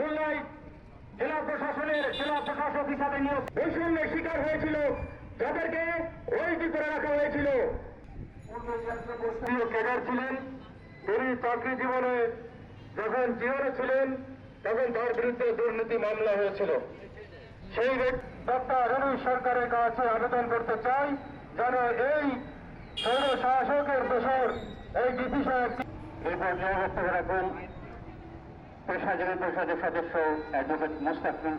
খুলনায় জেলা প্রশাসনের জেলা প্রশাসক হিসাবে নিয়োগ বৈষম্যের শিকার হয়েছিল। যাদেরকে ওইটি করে রাখা হয়েছিল। ক্যাডার ছিলেন, তিনি চাকরি জীবনে যখন জীবনে ছিলেন, তখন তার বিরুদ্ধে দুর্নীতি মামলা হয়েছিল। সেই ডক্টর সরকারের কাছে আবেদন করতে চাই, যেন এই সৌর শাসকের দোষর, এই ডিপি রাখুন। সদস্য অ্যাডভোকেট মুস্তাকিম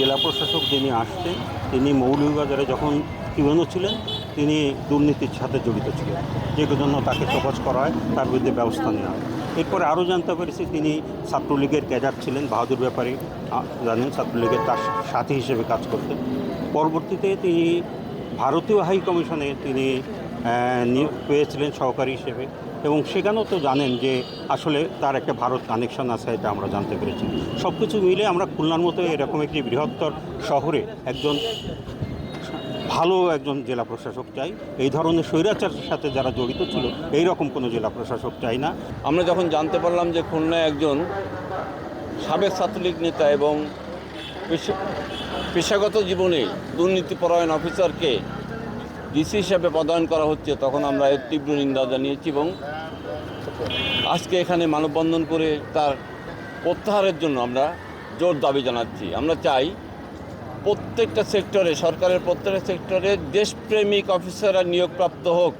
জেলা প্রশাসক যিনি আসছেন, তিনি মৌলভীবাজারে যখন ইউএনও ছিলেন, তিনি দুর্নীতির সাথে জড়িত ছিলেন। যে জন্য তাকে প্রকাশ করা হয়, তার বিরুদ্ধে ব্যবস্থা নেওয়া হয়। এরপরে আরও জানতে পেরেছি, তিনি ছাত্রলীগের ক্যাডার ছিলেন, বাহাদুর ব্যাপারে জানেন, ছাত্রলীগের তার সাথী হিসেবে কাজ করতেন। পরবর্তীতে তিনি ভারতীয় হাই কমিশনে তিনি নিয়োগ পেয়েছিলেন সহকারী হিসেবে। এবং সেখানেও তো জানেন যে আসলে তার একটা ভারত কানেকশন আছে, এটা আমরা জানতে পেরেছি। সব কিছু মিলে আমরা খুলনার মতো এরকম একটি বৃহত্তর শহরে একজন ভালো একজন জেলা প্রশাসক চাই। এই ধরনের স্বৈরাচারের সাথে যারা জড়িত ছিল এই রকম কোনো জেলা প্রশাসক চাই না। আমরা যখন জানতে পারলাম যে খুলনায় একজন সাবেক ছাত্রলীগ নেতা এবং পেশা- পেশাগত জীবনে দুর্নীতিপরায়ণ অফিসারকে ডিসি হিসাবে পদায়ন করা হচ্ছে, তখন আমরা এর তীব্র নিন্দা জানিয়েছি এবং আজকে এখানে মানববন্ধন করে তার প্রত্যাহারের জন্য আমরা জোর দাবি জানাচ্ছি। আমরা চাই প্রত্যেকটা সেক্টরে, সরকারের প্রত্যেকটা সেক্টরে দেশপ্রেমিক অফিসাররা নিয়োগপ্রাপ্ত হোক।